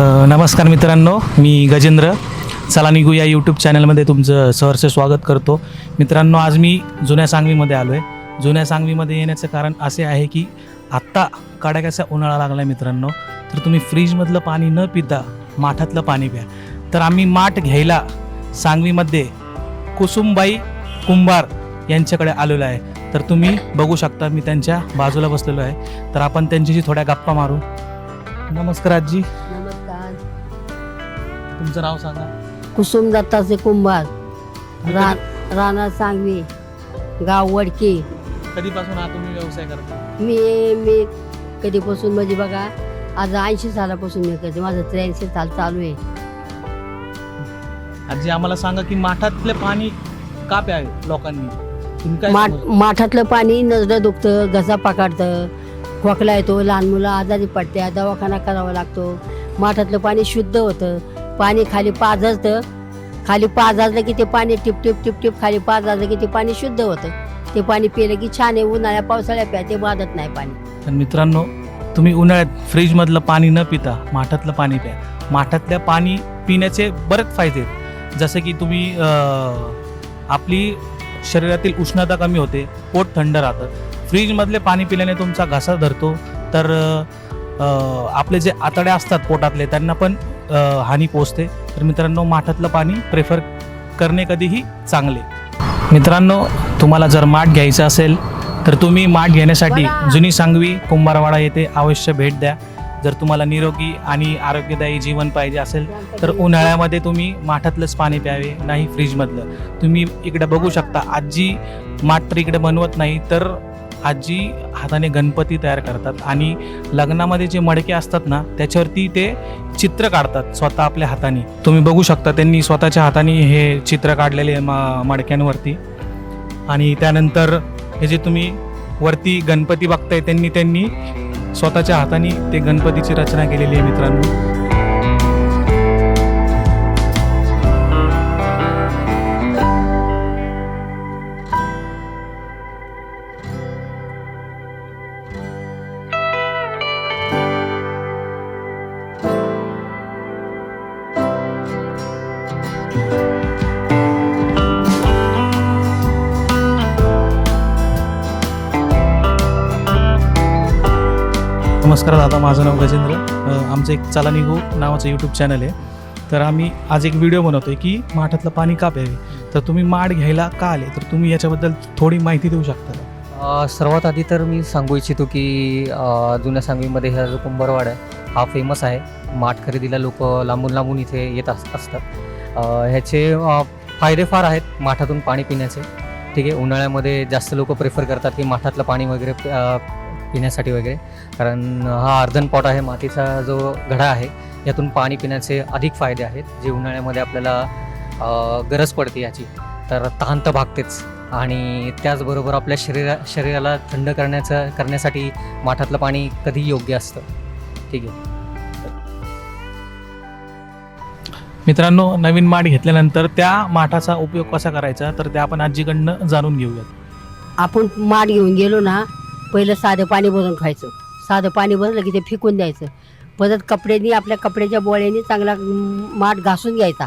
नमस्कार मित्रांनो मी गजेंद्र. चला निघू या यूट्यूब चॅनलमध्ये तुमचं सहर्ष स्वागत करतो. मित्रांनो आज मी जुन्या सांगवीमध्ये आलो आहे जुन्या सांगवीमध्ये येण्याचं कारण असे आहे की आत्ता कडाक्याचा उन्हाळा लागला आहे मित्रांनो. तर तुम्ही फ्रीजमधलं पाणी न पिता माठातलं पाणी प्या. तर आम्ही माठ घ्यायला सांगवीमध्ये कुसुमबाई कुंभार यांच्याकडे आलेलो आहे. तर तुम्ही बघू शकता मी त्यांच्या बाजूला बसलेलो आहे. तर आपण त्यांच्याशी थोड्या गप्पा मारू. नमस्कार आजी. तुमचं नाव सांगा. कुसुम दत्ताचे कुंभार. रा राणा सांगवी गाव वडकी. कधीपासून हा तुम्ही व्यवसाय करता? मी मी कधीपासून म्हणजे बघा आज ऐंशी सालापासून मी करते. माझं त्र्याऐंशी साल चालू आहे. आजी आम्हाला सांगा की माठातले पाणी का प्यावे लोकांनी? तुम्ही काय माठ समजता? माठातलं पाणी नजरं दुखतं घसा पकडतं. खोकला येतो लहान मुलं आजारी पडत्या दवाखाना करावा लागतो. माठातलं पाणी शुद्ध होतं. पाणी खाली पाजाजतं खाली पाजाजलं की ते पाणी टिप टिप टिप टिप खाली पाजाजलं की ते पाणी शुद्ध होतं. ते पाणी पिलं की छान आहे उन्हाळ्या पावसाळ्या प्या ते वाजत नाही पाणी. तर मित्रांनो तुम्ही उन्हाळ्यात फ्रीजमधलं पाणी न पिता माठातलं पाणी प्या. माठातल्या पाणी पिण्याचे बरेच फायदे आहेत. जसं की तुम्ही अं, आपली शरीरातील उष्णता कमी होते पोट थंड राहतं. फ्रीजमधले पाणी पिल्याने तुमचा घसा धरतो. तर अं, आपले जे आतडे असतात पोटातले त्यांना पण हानी पोचते तर मित्रांनो माठातलं पाणी प्रेफर करणे कधीही चांगले. मित्रांनो तुम्हाला जर माठ घ्यायचं असेल तर तुम्ही माठ घेण्यासाठी जुनी सांगवी कुंभारवाडा येथे अवश्य भेट द्या. जर तुम्हाला निरोगी आणि आरोग्यदायी जीवन पाहिजे असेल तर उन्हाळ्यामध्ये तुम्ही माठातलंच पाणी प्यावे नाही फ्रीजमधलं तुम्ही इकडे बघू शकता आजी माठ तर इकडे बनवत नाही तर आजी हाताने गणपती तयार करतात आणि लग्नामध्ये जे मडके असतात ना त्याच्यावरती ते चित्र काढतात स्वतः आपल्या हाताने. तुम्ही बघू शकता त्यांनी स्वतःच्या हाताने हे चित्र काढलेले आहे मा मडक्यांवरती. आणि त्यानंतर हे जे तुम्ही वरती गणपती बघताय त्यांनी त्यांनी स्वतःच्या हाताने ते गणपतीची रचना केलेली आहे मित्रांनो. नमस्कार दादा माझं नाव गजेंद्र. आमचं एक चला निघू नावाचं यूट्यूब चॅनल आहे. तर आम्ही आज एक व्हिडिओ बनवतोय की माठातलं पाणी का प्यावे? तर तुम्ही माठ घ्यायला का आले? तर तुम्ही याच्याबद्दल थोडी माहिती देऊ शकता का? सर्वात आधी तर मी सांगू इच्छितो की जुन्या सांगवीमध्ये हा जो कुंभारवाड आहे हा फेमस आहे. माठ खरेदीला लोक लांबून लांबून इथे येत अस असतात. ह्याचे फायदे फार आहेत माठातून पाणी पिण्याचे. ठीक आहे उन्हाळ्यामध्ये जास्त लोक प्रेफर करतात की माठातलं पाणी वगैरे पिण्यासाठी वगैरे. कारण हा अर्धन पॉट आहे मातीचा जो घडा आहे यातून पाणी पिण्याचे अधिक फायदे आहेत. जे उन्हाळ्यामध्ये आपल्याला अ, गरज पडते याची तर तहान तर भागतेच. आणि त्याचबरोबर आपल्या शरीरा शरीराला थंड करण्याचं करण्यासाठी माठातलं पाणी कधी योग्य असतं. ठीक आहे. मित्रांनो नवीन माठ घेतल्यानंतर त्या माठाचा उपयोग कसा करायचा? तर ते आपण आजीकडनं जाणून घेऊयात. आपण माठ घेऊन गेलो ना पहिलं साधं पाणी भरून ठेवायचं. साधं पाणी भरलं की ते फिकून द्यायचं. परत कपड्यांनी आपल्या कपड्याच्या बोळ्याने चांगला माठ घासून घ्यायचा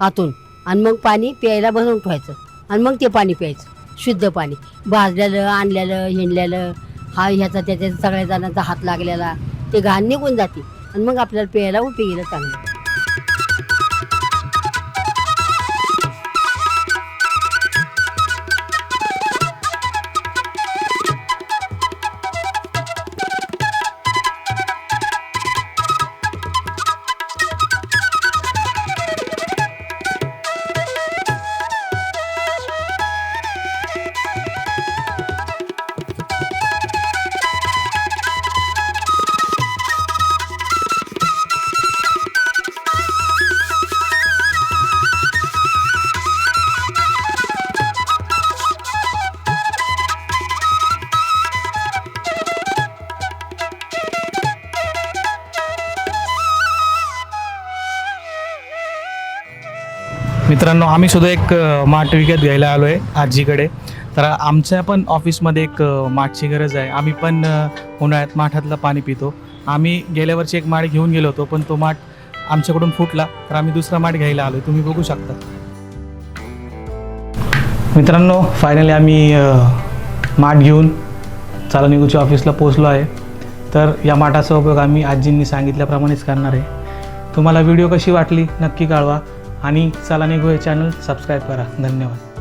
आतून. आणि मग पाणी प्यायला भरून ठेवायचं. आणि मग ते पाणी प्यायचं. शुद्ध पाणी. भाजलेलं आणलेलं हिंडलेलं हा ह्याचा त्याच्या सगळ्या जणांचा हात लागलेला ते घाण निघून जाते. आणि मग आपल्याला प्यायला उपयोगीला चांगलं. मित्रांनो आम्ही सुद्धा एक माठ विकत घ्यायला आलो आहे आजीकडे. तर आमच्या पण ऑफिसमध्ये एक माठची गरज आहे. आम्ही पण उन्हाळ्यात माठातलं पाणी पितो. आम्ही गेल्या वर्षी एक माठ घेऊन गेलो होतो पण तो माठ आमच्याकडून फुटला. तर आम्ही दुसरा माठ घ्यायला आलो तुम्ही बघू शकता. मित्रांनो फायनली आम्ही माठ घेऊन चालनिगूच्या ऑफिसला पोचलो आहे. तर या माठाचा उपयोग आम्ही आजींनी सांगितल्याप्रमाणेच करणार आहे. तुम्हाला व्हिडिओ कशी वाटली नक्की कळवा. आणि चला निघूया चॅनल सबस्क्राईब करा. धन्यवाद.